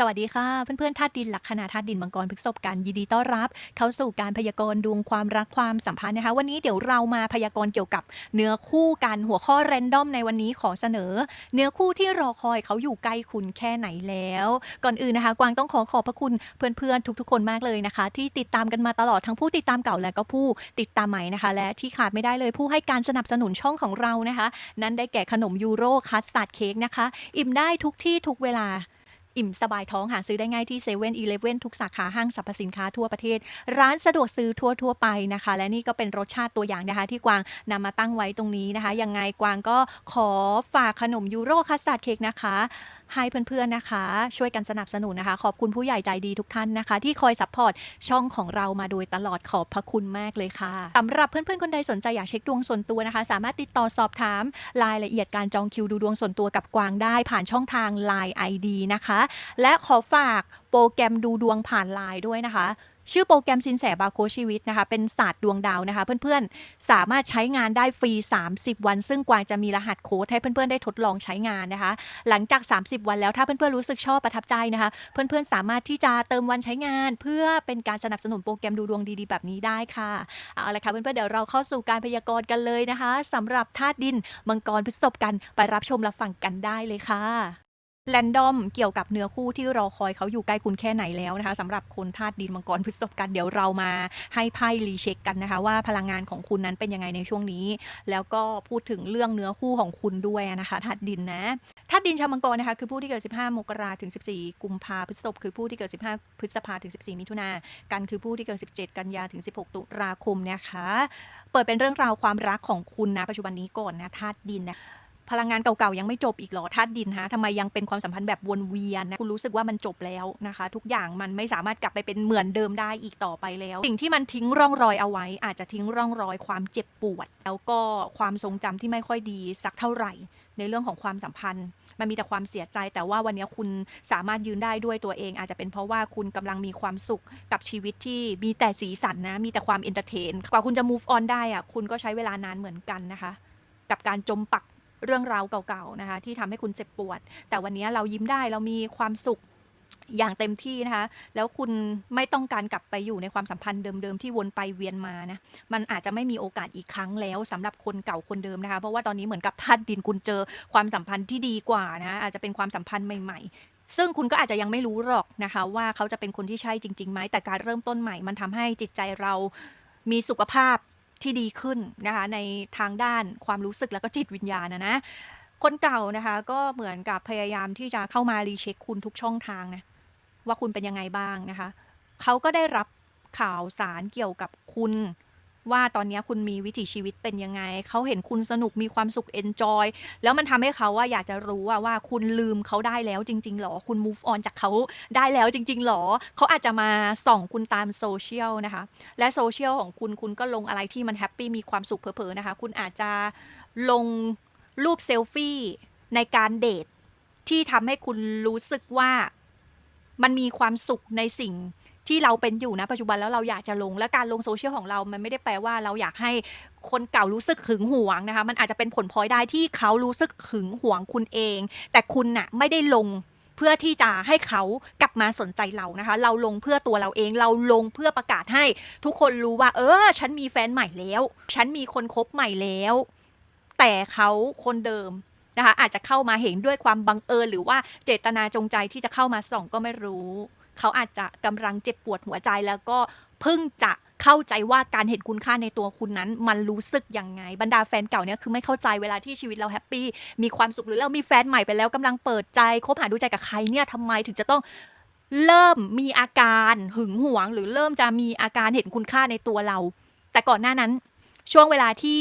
สวัสดีค่ะเพื่อนๆธาตุดินหลักคนาธาตุดินมังกรพฤษภกันยินดีต้อนรับ เข้าสู่การพยากรณ์ดวงความรักความสัมพันธ์นะคะ วันนี้เดี๋ยวเรามาพยากรณ์เกี่ยวกับเนื้อคู่กันหัวข้อแรนดอมในวันนี้ขอเสนอ เนื้อคู่ที่รอคอยเขาอยู่ใกล้คุณแค่ไหนแล้ว ก่อนอื่นนะคะ กวางต้องขอขอบพระคุณเพื่อนๆทุกๆ คนมากเลยนะคะ ที่ติดตามกันมาตลอดทั้งผู้ติดตามเก่าและก็ผู้ติดตามใหม่นะคะ และที่ขาดไม่ได้เลยผู้ให้การสนับสนุนช่องของเรานะคะ นั่นได้แก่ขนมยูโรคัสตาร์ดเค้กนะคะ อิ่มได้ทุกที่ทุกเวลา อิ่มสบายท้องหาซื้อได้ง่ายที่เซเว่นอีเลฟเว่นทุกสาขาห้างสรรพสินค้าทั่วประเทศ ร้านสะดวกซื้อทั่วทั่วไปนะคะ และนี่ก็เป็นรสชาติตัวอย่างนะคะ ที่กวางนำมาตั้งไว้ตรงนี้นะคะ ยังไงกวางก็ขอฝากขนมยูโรคัสตาร์ดเค้กนะคะ ให้เพื่อนๆนะคะ ช่วยกันสนับสนุนนะคะ ขอบคุณผู้ใหญ่ใจดีทุกท่านนะคะ ที่คอยซัพพอร์ตช่องของเรามาโดยตลอดขอบพระคุณมากเลยค่ะสำหรับเพื่อนๆคนใดสนใจอยากเช็คดวงส่วนตัวนะคะ สามารถติดต่อสอบถามรายละเอียดการจองคิวดูดวงส่วนตัวกับกวางได้ผ่านช่องทาง Line ID นะคะ และขอฝากโปรแกรมดูดวงผ่านไลน์ด้วยนะคะ ชื่อโปรแกรมสินแสบาโคชชีวิตนะคะ เป็นศาสตร์ดวงดาวนะคะ เพื่อนๆ สามารถใช้งานได้ฟรี 30 วัน ซึ่งกวางจะมีรหัสโค้ดให้เพื่อนๆ ได้ทดลองใช้งานนะคะ หลังจาก 30 วันแล้วถ้าเพื่อนๆ รู้สึกชอบประทับใจนะคะ เพื่อนๆ สามารถที่จะเติมวันใช้งาน เพื่อเป็นการสนับสนุนโปรแกรมดูดวงดีๆ แบบนี้ได้ค่ะ เอาละค่ะเพื่อนๆ เดี๋ยวเราเข้าสู่การพยากรณ์กันเลยนะคะสำหรับธาตุดินมังกรพฤษภกันไปรับชมรับฟังกันได้เลยค่ะ แรนดอมเกี่ยวกับเนื้อคู่ที่รอคอยเขาอยู่ใกล้คุณแค่ไหนแล้วนะคะสำหรับคนธาตุดินมังกรพฤษภกันเดี๋ยวเรามาให้ไพ่รีเช็คกันนะคะ ว่าพลังงานของคุณนั้นเป็นยังไงในช่วงนี้ แล้วก็พูดถึงเรื่องเนื้อคู่ของคุณด้วยนะคะธาตุดินนะธาตุดินชาวมังกรนะคะ คือผู้ที่เกิด 15 มกราถึง 14 กุมภาพฤษภคือผู้ที่เกิด 15 พฤษภาถึง 14 มิถุนากันคือผู้ที่เกิด 17 กันยาถึง 16 ตุลาคมนะคะเปิดเป็นเรื่องราวความรักของคุณนะปัจจุบันนี้ก่อนนะธาตุดินนะ พลังงานเก่าๆยังไม่จบอีกหรอธาตุดินฮะทำไมยังเป็นความสัมพันธ์แบบวนเวียนนะคุณรู้สึกว่ามันจบแล้วนะคะ ทุกอย่างมันไม่สามารถกลับไปเป็นเหมือนเดิมได้อีกต่อไปแล้ว สิ่งที่มันทิ้งร่องรอยเอาไว้ อาจจะทิ้งร่องรอยความเจ็บปวด แล้วก็ความทรงจำที่ไม่ค่อยดีสักเท่าไหร่ ในเรื่องของความสัมพันธ์มันมีแต่ความเสียใจแต่ว่าวันนี้คุณสามารถยืนได้ด้วยตัวเอง อาจจะเป็นเพราะว่าคุณกำลังมีความสุขกับชีวิตที่มีแต่สีสันนะมีแต่ความเอนเตอร์เทนกว่าคุณจะ move on ได้อะคุณก็ใช้เวลานานเหมือนกันนะคะ กับการจมปัก เรื่องราวเก่าๆนะคะที่ทำให้คุณเจ็บปวด แต่วันนี้เรายิ้มได้เรามีความสุขอย่างเต็มที่นะคะ แล้วคุณไม่ต้องการกลับไปอยู่ในความสัมพันธ์เดิมๆที่วนไปเวียนมานะ มันอาจจะไม่มีโอกาสอีกครั้งแล้วสำหรับคนเก่าคนเดิมนะคะ เพราะว่าตอนนี้เหมือนกับธาตุดินคุณเจอความสัมพันธ์ที่ดีกว่านะอาจจะเป็นความสัมพันธ์ใหม่ๆ ซึ่งคุณก็อาจจะยังไม่รู้หรอกนะคะ ว่าเขาจะเป็นคนที่ใช่จริงๆไหมแต่การเริ่มต้นใหม่ มันทำให้จิตใจเรามีสุขภาพ ที่ดีขึ้นนะคะในทางด้านความรู้สึกแล้วก็จิตวิญญาณนะนะคนเก่านะคะก็เหมือนกับพยายามที่จะเข้ามารีเช็คคุณทุกช่องทางนะว่าคุณเป็นยังไงบ้างนะคะเขาก็ได้รับข่าวสารเกี่ยวกับคุณ ว่าตอนนี้คุณมีวิถีชีวิตเป็นยังไง เขาเห็นคุณสนุกมีความสุขเอนจอยแล้วมันทำให้เขาว่าอยากจะรู้ว่าว่าคุณลืมเขาได้แล้วจริงๆหรอ คุณ move on จากเขาได้แล้วจริงๆหรอ เขาอาจจะมาส่องคุณตามโซเชียลนะคะ และโซเชียลของคุณคุณก็ลงอะไรที่มันแฮปปี้มีความสุขเผลอๆนะคะ คุณอาจจะลงรูปเซลฟี่ในการเดทที่ทำให้คุณรู้สึกว่ามันมีความสุขในสิ่ง ที่เราเป็นอยู่นะปัจจุบันแล้วเราอยากจะลง และการลงโซเชียลของเรา มันไม่ได้แปลว่าเราอยากให้คนเก่ารู้สึกหึงหวงนะคะ มันอาจจะเป็นผลพลอยได้ที่เขารู้สึกหึงหวงคุณเอง แต่คุณน่ะไม่ได้ลงเพื่อที่จะให้เขากลับมาสนใจเรานะคะ เราลงเพื่อตัวเราเอง เราลงเพื่อประกาศให้ ทุกคนรู้ว่า เออ ฉันมีแฟนใหม่แล้ว ฉันมีคนคบใหม่แล้ว แต่เขาคนเดิมนะคะ อาจจะเข้ามาเห็นด้วยความบังเอิญหรือว่าเจตนาจงใจที่จะเข้ามาส่องก็ไม่รู้ เขาอาจจะกำลังเจ็บปวดหัวใจแล้วก็เพิ่งจะเข้าใจว่าการเห็นคุณค่าในตัวคุณนั้น มันรู้สึกยังไง บรรดาแฟนเก่าเนี่ยคือไม่เข้าใจเวลาที่ชีวิตเราแฮปปี้มีความสุขหรือเรามีแฟนใหม่ไปแล้วกำลังเปิดใจคบหาดูใจกับใครเนี่ยทำไมถึงจะต้องเริ่มมีอาการหึงหวง หรือเริ่มจะมีอาการเห็นคุณค่าในตัวเรา แต่ก่อนหน้านั้น ช่วงเวลาที่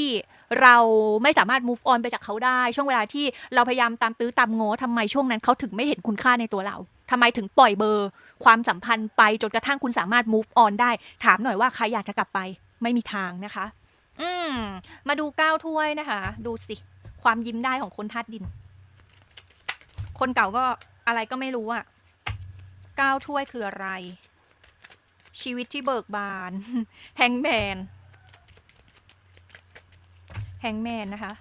เราไม่สามารถ move on ไปจากเขาได้ ช่วงเวลาที่เราพยายามตามตื้อตามง้อทำไมช่วงนั้นเขาถึงไม่เห็นคุณค่าในตัวเรา ทำไมถึงปล่อยเบอร์ ความสัมพันธ์ไปจนกระทั่งคุณสามารถ move on ได้ ถามหน่อยว่าใครอยากจะกลับไปไม่มีทางนะคะ อืม มาดูก้าวถ้วยนะคะ ดูสิ ความยิ้มได้ของคนธาตุดิน คนเก่าก็อะไรก็ไม่รู้อะก้าวถ้วยคืออะไร ชีวิตที่เบิกบาน แฮงแมน แฮงแมนนะคะ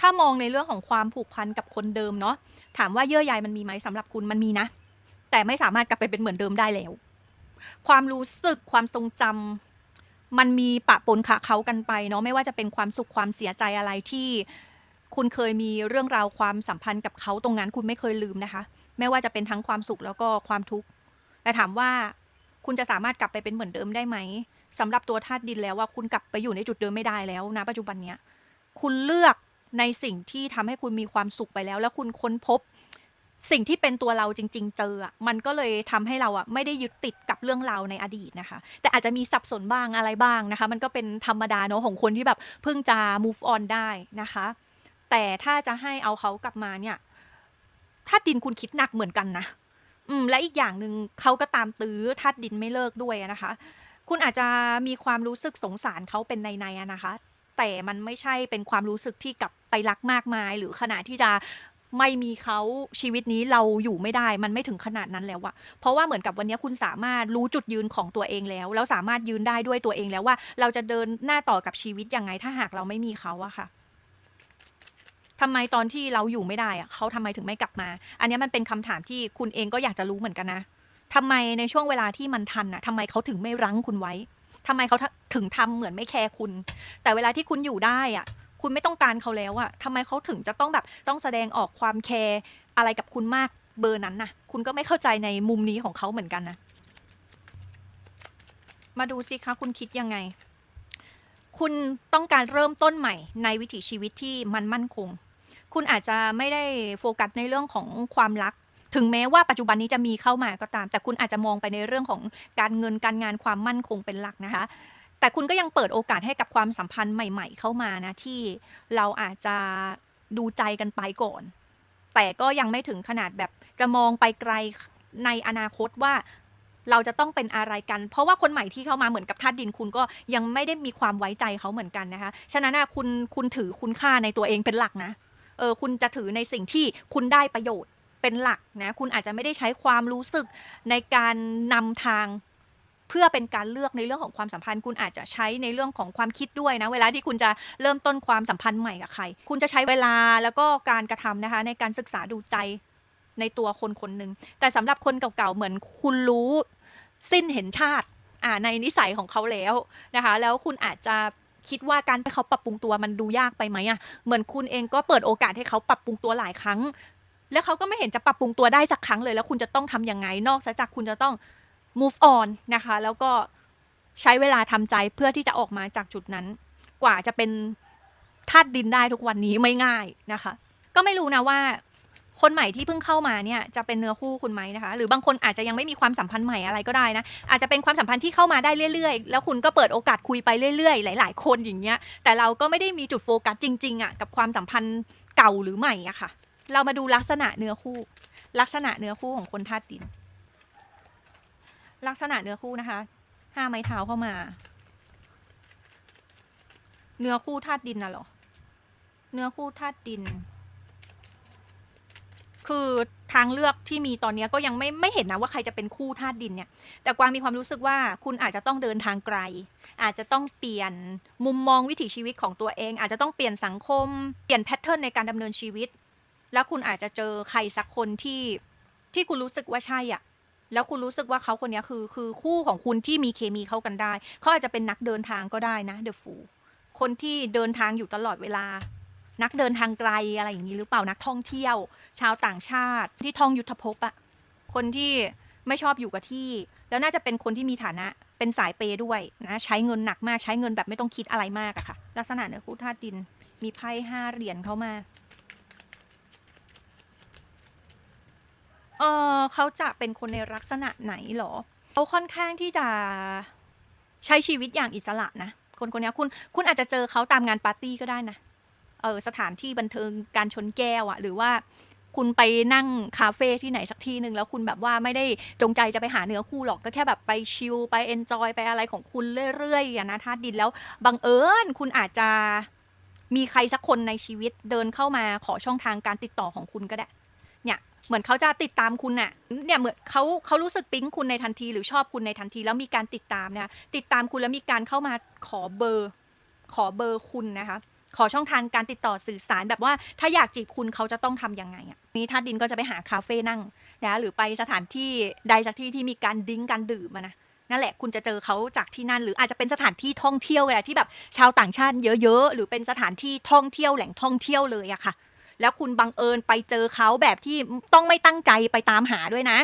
ถ้ามองในเรื่องของความผูกพันกับคนเดิมเนาะ ถามว่าเยื่อใยมันมีไหมสำหรับคุณมันมีนะ แต่ไม่สามารถกลับไปเป็นเหมือนเดิมได้แล้ว ความรู้สึกความทรงจำมันมีปะปนขะเขากันไปเนาะไม่ว่าจะเป็นความสุขความเสียใจอะไรที่คุณเคยมีเรื่องราวความสัมพันธ์กับเขาตรงนั้นคุณไม่เคยลืมนะคะ ไม่ว่าจะเป็นทั้งความสุขแล้วก็ความทุกข์แต่ถามว่าคุณจะสามารถกลับไปเป็นเหมือนเดิมได้ไหมสำหรับตัวธาตุดินแล้วว่าคุณกลับไปอยู่ในจุดเดิมไม่ได้แล้วนะปัจจุบันเนี้ย คุณเลือก ในสิ่งที่ทำให้คุณมีความสุขไปแล้ว แล้วคุณค้นพบ สิ่งที่เป็นตัวเราจริง ๆ เจออะมันก็เลยทำให้เราอะไม่ได้ยึดติดกับเรื่องราวในอดีตนะคะ แต่อาจจะมีสับสนบ้างอะไรบ้างนะคะ มันก็เป็นธรรมดาเนอะของคนที่แบบเพิ่งจะ move on ได้นะคะ แต่ถ้าจะให้เอาเขากลับมาเนี่ย ถ้าดินคุณคิดหนักเหมือนกันนะอืมและอีกอย่างหนึ่งเขาก็ตามตื้อธาตุดินไม่เลิกด้วยนะคะ คุณอาจจะมีความรู้สึกสงสารเขาเป็นในในๆนะคะ แต่มันไม่ใช่เป็นความรู้สึกที่กลับไปรักมากมาย หรือขนาดที่จะไม่มีเขาชีวิตนี้เราอยู่ไม่ได้มันไม่ถึงขนาดนั้นแล้วอะเพราะว่าเหมือนกับวันนี้คุณสามารถรู้จุดยืนของตัวเองแล้ว แล้วสามารถยืนได้ด้วยตัวเองแล้วว่า เราจะเดินหน้าต่อกับชีวิตยังไงถ้าหากเราไม่มีเขาอะค่ะทำไมตอนที่เราอยู่ไม่ได้อะเขาทำไมถึงไม่กลับมา อันนี้มันเป็นคำถามที่คุณเองก็อยากจะรู้เหมือนกันนะทำไมในช่วงเวลาที่มันทันอะทำไมเขาถึงไม่รั้งคุณไว้ทำไมเขา ถึงทำเหมือนไม่แคร์คุณ แต่เวลาที่คุณอยู่ได้อะคุณไม่ต้องการเขาแล้วอะทำไมเขาถึงจะต้องแบบต้องแสดงออกความแคร์อะไรกับคุณมากเบอร์นั้นนะคุณก็ไม่เข้าใจในมุมนี้ของเขาเหมือนกันนะ มาดูสิคะคุณคิดยังไง คุณต้องการเริ่มต้นใหม่ในวิถีชีวิตที่มันมั่นคง คุณอาจจะไม่ได้โฟกัสในเรื่องของความรัก ถึงแม้ว่าปัจจุบันนี้จะมีเข้ามาก็ตาม แต่คุณอาจจะมองไปในเรื่องของการเงินการงานความมั่นคงเป็นหลักนะคะ แต่คุณก็ยังเปิดโอกาสให้กับความสัมพันธ์ใหม่ ๆ เข้ามานะที่เราอาจจะดูใจกันไปก่อน แต่ก็ยังไม่ถึงขนาดแบบจะมองไปไกลในอนาคตว่าเราจะต้องเป็นอะไรกัน เพราะว่าคนใหม่ที่เข้ามาเหมือนกับธาตุดินคุณก็ยังไม่ได้มีความไว้ใจเขาเหมือนกันนะคะ ฉะนั้นคุณคุณถือคุณค่าในตัวเองเป็นหลักนะ เออคุณจะถือในสิ่งที่คุณได้ประโยชน์เป็นหลักนะ คุณอาจจะไม่ได้ใช้ความรู้สึกในการนำทาง พื่อเป็นการเลือกในเรื่องของความสัมพันธ์ คุณอาจจะใช้ในเรื่องของความคิดด้วยนะ เวลาที่คุณจะเริ่มต้นความสัมพันธ์ใหม่กับใคร คุณจะใช้เวลาแล้วก็การกระทำนะคะ ในการศึกษาดูใจในตัวคนคนหนึ่งแต่สำหรับคนเก่าๆเหมือนคุณรู้สิ้นเห็นชาติอ่าในนิสัยของเขาแล้วนะคะ แล้วคุณอาจจะคิดว่าการให้เขาปรับปรุงตัวมันดูยากไปไหมอะเหมือนคุณเองก็เปิดโอกาสให้เขาปรับปรุงตัวหลายครั้ง แล้วเขาก็ไม่เห็นจะปรับปรุงตัวได้สักครั้งเลย แล้วคุณจะต้องทำยังไงนอกจากคุณจะต้อง move on นะคะ แล้วก็ใช้เวลาทำใจเพื่อที่จะออกมาจากจุดนั้น กว่าจะเป็นธาตุดินได้ทุกวันนี้ไม่ง่ายนะคะ ก็ไม่รู้นะว่า คนใหม่ที่เพิ่งเข้ามาเนี่ยจะเป็นเนื้อคู่คุณไหมนะคะ หรือบางคนอาจจะยังไม่มีความสัมพันธ์ใหม่อะไรก็ได้นะ อาจจะเป็นความสัมพันธ์ที่เข้ามาได้เรื่อยๆ แล้วคุณก็เปิดโอกาสคุยไปเรื่อยๆ หลาย ๆ คนอย่างเงี้ย แต่เราก็ไม่ได้มีจุดโฟกัสจริงๆอะกับความสัมพันธ์เก่าหรือใหม่อะค่ะ เรามาดูลักษณะเนื้อคู่ ลักษณะเนื้อคู่ของคนธาตุดิน ลักษณะเนื้อคู่นะคะห้าไม้เท้าเข้ามา เนื้อคู่ธาตุดินน่ะหรอ เนื้อคู่ธาตุดิน คือทางเลือกที่มีตอนนี้ก็ยังไม่ไม่เห็นนะว่าใครจะเป็นคู่ธาตุดินเนี่ย แต่กวางมีความรู้สึกว่าคุณอาจจะต้องเดินทางไกล อาจจะต้องเปลี่ยนมุมมองวิถีชีวิตของตัวเอง อาจจะต้องเปลี่ยนสังคม เปลี่ยนแพทเทิร์นในการดำเนินชีวิต แล้วคุณอาจจะเจอใครสักคนที่ที่คุณรู้สึกว่าใช่อะ แล้วคุณรู้สึกว่าเขาคนนี้คือ คือคู่ของคุณที่มีเคมีเข้ากันได้ เขาอาจจะเป็นนักเดินทางก็ได้นะเดอะฟูคนที่เดินทางอยู่ตลอดเวลา นักเดินทางไกลอะไรอย่างนี้หรือเปล่านักท่องเที่ยว ชาวต่างชาติที่ท่องยุทธภพอะคนที่ไม่ชอบอยู่กับที่ แล้วน่าจะเป็นคนที่มีฐานะเป็นสายเปย์ด้วยนะใช้เงินหนักมากใช้เงินแบบไม่ต้องคิดอะไรมากอะค่ะ ลักษณะเนื้อคู่ธาตุดิน มีไพ่ห้าเหรียญเข้ามา เออเขาจะเป็นคนในลักษณะไหนหรอเขาค่อนข้างที่จะใช้ชีวิตอย่างอิสระนะ คนคนนี้คุณคุณอาจจะเจอเขาตามงานปาร์ตี้ก็ได้นะ เออสถานที่บันเทิงการชนแก้วอะหรือว่าคุณไปนั่งคาเฟ่ที่ไหนสักที่หนึ่งแล้วคุณแบบว่าไม่ได้จงใจจะไปหาเนื้อคู่หรอกก็แค่แบบไปชิลไปเอนจอยไปอะไรของคุณเรื่อยๆอะนะธาตุดินแล้วบังเอิญคุณอาจจะมีใครสักคนในชีวิตเดินเข้ามาขอช่องทางการติดต่อของคุณก็ได้ เนี่ย เหมือนเขาจะติดตามคุณน่ะเนี่ยเหมือนเขาเขารู้สึกปิ๊งคุณในทันที หรือชอบคุณในทันที แล้วมีการติดตามเนี่ยติดตามคุณแล้วมีการเข้ามาขอเบอร์ ขอเบอร์คุณนะคะ ขอช่องทางการติดต่อสื่อสารแบบว่าถ้าอยากจีบคุณเขาจะต้องทำยังไงอะนี่าดินก็จะไปหาคาเฟ่นั่งนะหรือไปสถานที่ใดสักที่ที่มีการดิ้งการดื่มนะนั่นแหละคุณจะเจอเขาจากที่นั่น หรืออาจจะเป็นสถานที่ท่องเที่ยวก็ได้ที่แบบชาวต่างชาติเยอะๆหรือเป็นสถานที่ท่องเที่ยวแหล่งท่องเที่ยวเลยอะค่ะ แล้วคุณบังเอิญไปเจอเขาแบบที่ต้องไม่ตั้งใจไปตามหาด้วยนะ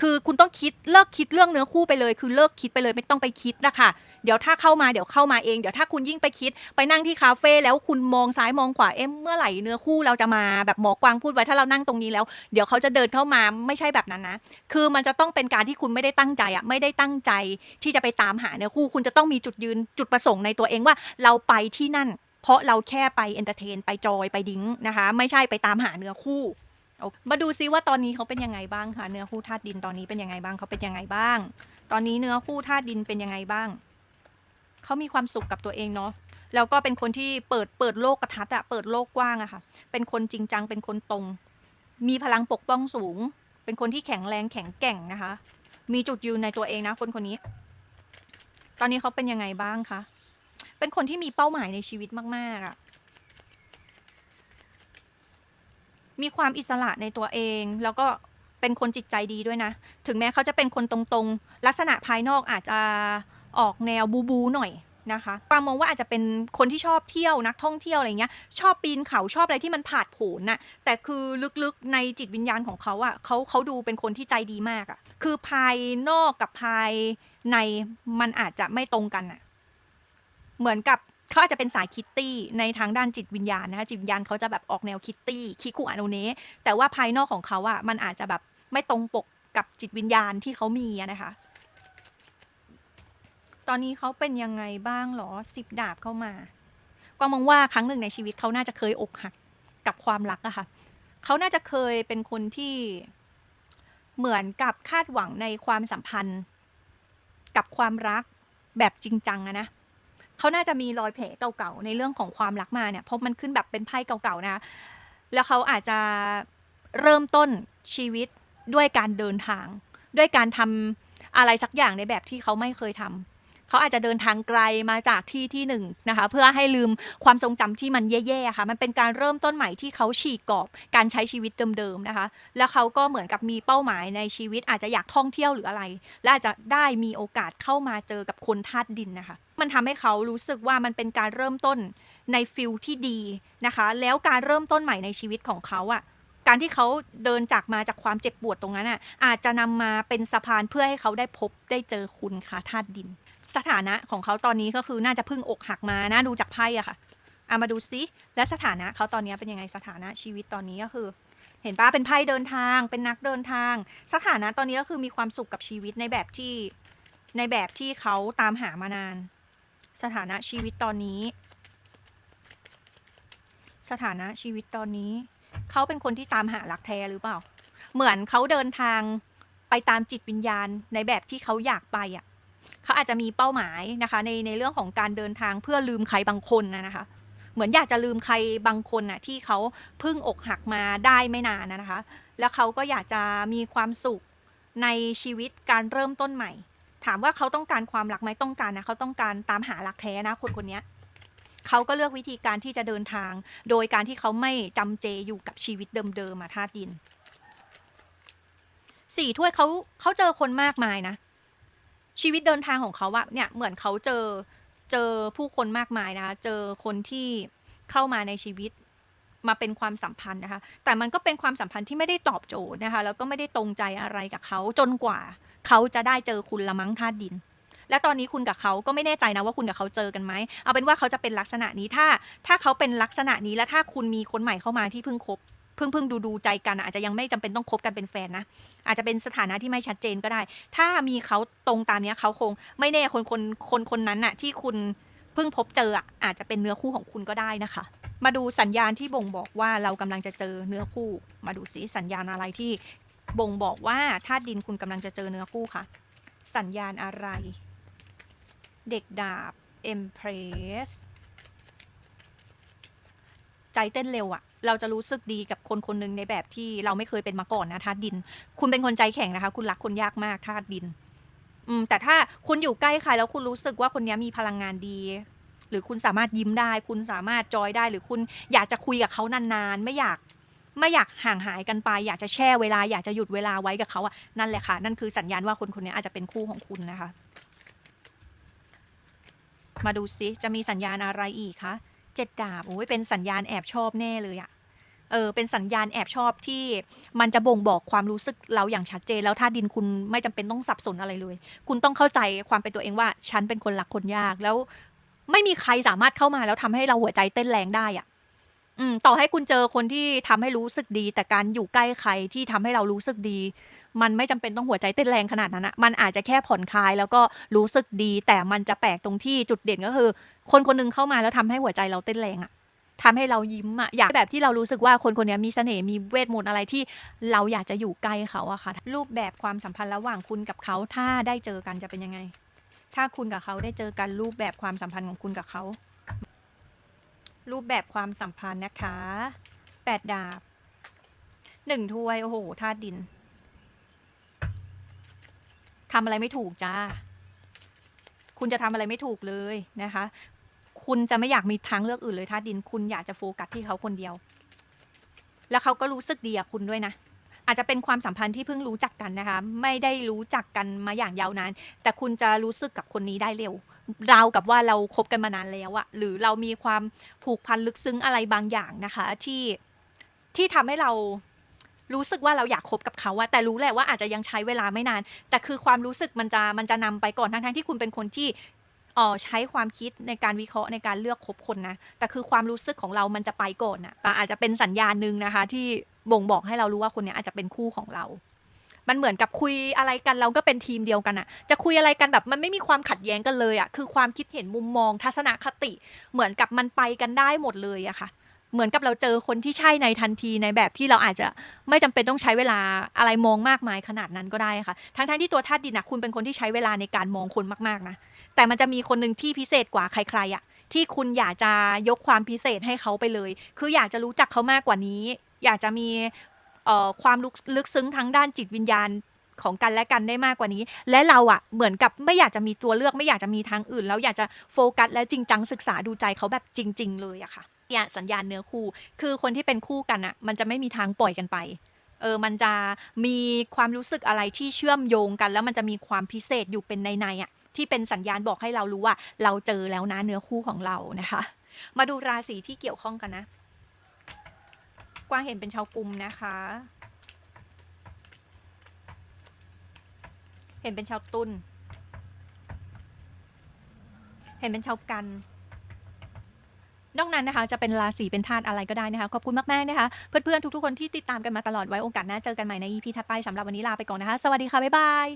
คือคุณต้องคิดเลิกคิดเรื่องเนื้อคู่ไปเลย คือเลิกคิดไปเลยไม่ต้องไปคิดนะคะเดี๋ยวถ้าเข้ามาเดี๋ยวเข้ามาเองเดี๋ยวถ้าคุณยิ่งไปคิด ไปนั่งที่คาเฟ่แล้วคุณมองซ้ายมองขวาเอ๊ะเมื่อไหร่เนื้อคู่เราจะมาแบบหมอกวางพูดไว้ถ้าเรานั่งตรงนี้แล้ว เดี๋ยวเขาจะเดินเข้ามาไม่ใช่แบบนั้นนะ คือมันจะต้องเป็นการที่คุณไม่ได้ตั้งใจอะไม่ได้ตั้งใจที่จะไปตามหาเนื้อคู่ คุณจะต้องมีจุดยืนจุดประสงค์ในตัวเองว่า เราไปที่นั่น เพราะเราแค่ไปเอนเตอร์เทน ไปจอยไปดิ้งนะคะ ไม่ใช่ไปตามหาเนื้อคู่มาดูซิว่าตอนนี้เขาเป็นยังไงบ้างคะเนื้อคู่ธาตุดินตอนนี้เป็นยังไงบ้างเขาเป็นยังไงบ้าง ตอนนี้เนื้อคู่ธาตุดินเป็นยังไงบ้างเขามีความสุขกับตัวเองเนาะแล้วก็เป็นคนที่เปิดเปิดโลกกระทัดอะเปิดโลกกว้างอะค่ะ เป็นคนจริงจังเป็นคนตรง มีพลังปกป้องสูง เป็นคนที่แข็งแรงแข็งแกร่งนะคะ มีจุดยืนในตัวเองนะคนคนนี้ ตอนนี้เขาเป็นยังไงบ้างคะ เป็นคนที่มีเป้าหมายในชีวิตมาก ๆอะมีความอิสระในตัวเอง แล้วก็เป็นคนจิตใจดีด้วยนะ ถึงแม้เขาจะเป็นคนตรงๆ ลักษณะภายนอกอาจจะออกแนวบูบูหน่อยนะคะปามองว่าอาจจะเป็นคนที่ชอบเที่ยวนักท่องเที่ยวอะไรเงี้ย ชอบปีนเขาชอบอะไรที่มันผาดโผนน่ะ แต่คือลึกๆในจิตวิญญาณของเขาอะ่ะเขาเขาดูเป็นคนที่ใจดีมากอะ่ะ คือภายนอกกับภายในมันอาจจะไม่ตรงกันอะ่ะ เหมือนกับเขาอาจจะเป็นสายคิตตี้ในทางด้านจิตวิญญาณนะคะจิตวิญญาณเขาจะแบบออกแนวคิตตี้คิคุอาโนเนะแต่ว่าภายนอกของเขาอะ่ะมันอาจจะแบบไม่ตรงปกกับจิตวิญญาณที่เขามีนะคะ ตอนนี้เขาเป็นยังไงบ้างหรอสิบดาบเข้ามาก็มองว่าครั้งหนึ่งในชีวิตเขาน่าจะเคยอกหักกับความรักอะค่ะเขาน่าจะเคยเป็นคนที่เหมือนกับคาดหวังในความสัมพันธ์ กับความรักแบบจริงจังอะนะ เขาน่าจะมีรอยแผลเก่าๆในเรื่องของความรักมาเนี่ยเพราะมันขึ้นแบบเป็นไพ่เก่าๆนะ แล้วเขาอาจจะเริ่มต้นชีวิตด้วยการเดินทาง ด้วยการทำอะไรสักอย่างในแบบที่เขาไม่เคยทำเขาอาจจะเดินทางไกลมาจากที่ที่หนึ่งนะคะ เพื่อให้ลืมความทรงจำที่มันแย่ๆค่ะ มันเป็นการเริ่มต้นใหม่ที่เขาฉีกกรอบการใช้ชีวิตเดิมๆนะคะ แล้วเขาก็เหมือนกับมีเป้าหมายในชีวิตอาจจะอยากท่องเที่ยวหรืออะไร และอาจจะได้มีโอกาสเข้ามาเจอกับคนธาตุดินนะคะ มันทำให้เขารู้สึกว่ามันเป็นการเริ่มต้นในฟิลที่ดีนะคะ แล้วการเริ่มต้นใหม่ในชีวิตของเขาอะการที่เขาเดินจากมาจากความเจ็บปวดตรงนั้นอะอาจจะนำมาเป็นสะพานเพื่อให้เขาได้พบได้เจอคุณค่ะธาตุดิน สถานะของเขาตอนนี้ก็คือน่าจะพิ่งอกหักมานะดูจากไพ่อะค่ะเอามาดูซิและสถานะเขาตอนนี้เป็นยังไงสถานะชีวิตตอนนี้ก็คือ เห็นป้าเป็นไพ่เดินทาง เป็นนักเดินทาง สถานะตอนนี้ก็คือมีความสุขกับชีวิตในแบบที่ในแบบที่เขาตามหามานาน สถานะชีวิตตอนนี้ สถานะชีวิตตอนนี้ เขาเป็นคนที่ตามหารักแท้หรือเปล่า เหมือนเขาเดินทางไปตามจิตวิญญาณในแบบที่เขาอยากไปอะเขาอาจจะมีเป้าหมายนะคะ ในในเรื่องของการเดินทางเพื่อลืมใครบางคนนะนะคะ เหมือนอยากจะลืมใครบางคนน่ะที่เขาเพิ่งอกหักมาได้ไม่นานนะนะคะ แล้วเขาก็อยากจะมีความสุขในชีวิตการเริ่มต้นใหม่ ถามว่าเขาต้องการความรักไหมต้องการนะเขาต้องการตามหารักแท้นะคนคนนี้เขาก็เลือกวิธีการที่จะเดินทาง โดยการที่เขาไม่จำเจอยู่กับชีวิตเดิมๆมาธาตุดินสี่ถ้วยเขาเขาเจอคนมากมายนะ ชีวิตเดินทางของเขาอะเนี่ยเหมือนเขาเจอเจอผู้คนมากมายนะ เจอคนที่เข้ามาในชีวิตมาเป็นความสัมพันธ์นะคะ แต่มันก็เป็นความสัมพันธ์ที่ไม่ได้ตอบโจทย์นะคะ แล้วก็ไม่ได้ตรงใจอะไรกับเขาจนกว่า เขาจะได้เจอคุณละมั้งธาตุดิน และตอนนี้คุณกับเขาก็ไม่แน่ใจนะว่าคุณกับเขาเจอกันไหมเอาเป็นว่าเขาจะเป็นลักษณะนี้ถ้า ถ้าเขาเป็นลักษณะนี้แล้วถ้าคุณมีคนใหม่เข้ามาที่เพิ่งคบเพิ่งเพิ่งดูดูใจกันอาจจะยังไม่จำเป็นต้องคบกันเป็นแฟนนะอาจจะเป็นสถานะที่ไม่ชัดเจนก็ได้ ถ้ามีเขาตรงตามเนี้ยเขาคง ไม่แน่คนคนคนคนนั้นน่ะที่คุณเพิ่งพบเจออาจจะเป็นเนื้อคู่ของคุณก็ได้นะคะ มาดูสัญญาณที่บ่งบอกว่าเรากำลังจะเจอเนื้อคู่ มาดูสิสัญญาณอะไรที่ บ่งบอกว่าธาตุดินคุณกำลังจะเจอเนื้อคู่ค่ะ สัญญาณอะไร เด็กดาบ Empress ใจเต้นเร็วอะเราจะรู้สึกดีกับคนคนหนึ่งในแบบที่เราไม่เคยเป็นมาก่อนนะธาตุดิน คุณเป็นคนใจแข็งนะคะ คุณรักคนยากมากธาตุดิน อืมแต่ถ้าคุณอยู่ใกล้ใครแล้วคุณรู้สึกว่าคนนี้มีพลังงานดี หรือคุณสามารถยิ้มได้ คุณสามารถจอยได้ หรือคุณอยากจะคุยกับเขานานๆ ไม่อยาก ไม่อยากห่างหายกันไป อยากจะแช่เวลาอยากจะหยุดเวลาไว้กับเขาอะนั่นแหละค่ะ นั่นคือสัญญาณว่าคนคนนี้อาจจะเป็นคู่ของคุณนะคะ มาดูซิจะมีสัญญาณอะไรอีกคะเจ็ดดาบโอ้ยเป็นสัญญาณแอบชอบแน่เลยอะเออเป็นสัญญาณแอบชอบที่มันจะบ่งบอกความรู้สึกเราอย่างชัดเจน แล้วถ้าดินคุณไม่จำเป็นต้องสับสนอะไรเลย คุณต้องเข้าใจความเป็นตัวเองว่า ฉันเป็นคนรักคนยากแล้ว ไม่มีใครสามารถเข้ามาแล้วทำให้เราหัวใจเต้นแรงได้อะ อืม ต่อให้คุณเจอคนที่ทำให้รู้สึกดี แต่การอยู่ใกล้ใครที่ทำให้เรารู้สึกดี มันไม่จำเป็นต้องหัวใจเต้นแรงขนาดนั้นอะมันอาจจะแค่ผ่อนคลาย แล้วก็รู้สึกดี แต่มันจะแปลกตรงที่จุดเด่นก็คือ คนคนหนึงเข้ามาแล้วทำให้หัวใจเราเต้นแรงอะทำให้เรายิ้มอะอยากแบบที่เรารู้สึกว่าคนคนนี้มีเสน่ห์มีเวทมนต์อะไรที่เราอยากจะอยู่ใกล้เขาอะค่ะ รูปแบบความสัมพันธ์ระหว่างคุณกับเขาถ้าได้เจอกันจะเป็นยังไง ถ้าคุณกับเขาได้เจอกันรูปแบบความสัมพันธ์ของคุณกับเขา รูปแบบความสัมพันธ์นะคะแปดดาบหนึ่งถ้วย โอ้โหธาตุดินทำอะไรไม่ถูกจ้า คุณจะทำอะไรไม่ถูกเลยนะคะ คุณจะไม่อยากมีทางเลือกอื่นเลยธาตุดิน คุณอยากจะโฟกัสที่เขาคนเดียว แล้วเขาก็รู้สึกดีกับคุณด้วยนะอาจจะเป็นความสัมพันธ์ที่เพิ่งรู้จักกันนะคะ ไม่ได้รู้จักกันมาอย่างยาวนาน แต่คุณจะรู้สึกกับคนนี้ได้เร็ว ราวกับว่าเราคบกันมานานแล้วอะหรือเรามีความผูกพันลึกซึ้งอะไรบางอย่างนะคะ ที่ที่ทำให้เรารู้สึกว่าเราอยากคบกับเขาอะแต่รู้แหละว่าอาจจะยังใช้เวลาไม่นาน แต่คือความรู้สึกมันจะมันจะนำไปก่อนทั้งๆที่คุณเป็นคนที่เออใช้ความคิดในการวิเคราะห์ในการเลือกคบคนนะ แต่คือความรู้สึกของเรามันจะไปก่อนอะอาจจะเป็นสัญญาณหนึ่งนะคะ ที่บ่งบอกให้เรารู้ว่าคนเนี้ยอาจจะเป็นคู่ของเรา มันเหมือนกับคุยอะไรกันเราก็เป็นทีมเดียวกันอะจะคุยอะไรกันแบบมันไม่มีความขัดแย้งกันเลยอะคือความคิดเห็นมุมมองทัศนคติ เหมือนกับมันไปกันได้หมดเลยอะค่ะ เหมือนกับเราเจอคนที่ใช่ในทันทีในแบบที่เราอาจจะไม่จำเป็นต้องใช้เวลาอะไรมองมากมายขนาดนั้นก็ได้ค่ะ ทั้งๆทที่ตัวธาตุดินนะคุณเป็นคนที่ใช้เวลาในการมองคนมากๆนะแต่มันจะมีคนหนึ่งที่พิเศษกว่าใครๆอะที่คุณอยากจะยกความพิเศษให้เขาไปเลย คืออยากจะรู้จักเขามากกว่านี้ อยากจะมี ความลึกลึกซึ้งทั้งด้านจิตวิญญาณของกันและกันได้มากกว่านี้ และเราอะเหมือนกับไม่อยากจะมีตัวเลือกไม่อยากจะมีทางอื่น แล้วอยากจะโฟกัสและจริงจังศึกษาดูใจเขาแบบจริง ๆ เลยอะค่ะเนี่ยสัญญาณเนื้อคู่ คือคนที่เป็นคู่กันอะมันจะไม่มีทางปล่อยกันไปเออมันจะมีความรู้สึกอะไรที่เชื่อมโยงกัน แล้วมันจะมีความพิเศษอยู่เป็นในๆอะที่เป็นสัญญาณบอกให้เรารู้ว่า เราเจอแล้วนะเนื้อคู่ของเรานะคะ มาดูราศีที่เกี่ยวข้องกันนะ กวางเห็นเป็นชาวกุมนะคะ เห็นเป็นชาวตุลเห็นเป็นชาวกันนอกนั้นนะคะจะเป็นราศีเป็นธาตุอะไรก็ได้นะคะ ขอบคุณมากๆนะคะเพื่อนๆทุกๆคนที่ติดตามกันมาตลอดไว้โอกาสหน้าเจอกันใหม่ใน EP ถัดไปสำหรับวันนี้ลาไปก่อนนะคะ สวัสดีค่ะ บ๊ายบาย